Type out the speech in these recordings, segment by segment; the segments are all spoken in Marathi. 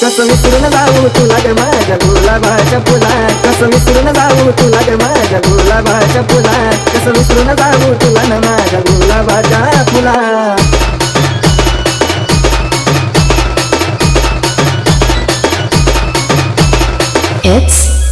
कसं मिसरून जाऊ तुला ग माझ्या गुलाबाच्या फुला कसं मिसरून जाऊ तुला ग माझ्या गुलाबाच्या फुला कसं मिसरून जाऊ तुला न माझ्या गुलाबाच्या फुला It's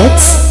kids?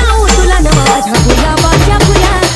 जाऊ तुला नव माझ्या गुलाबाच्या फुला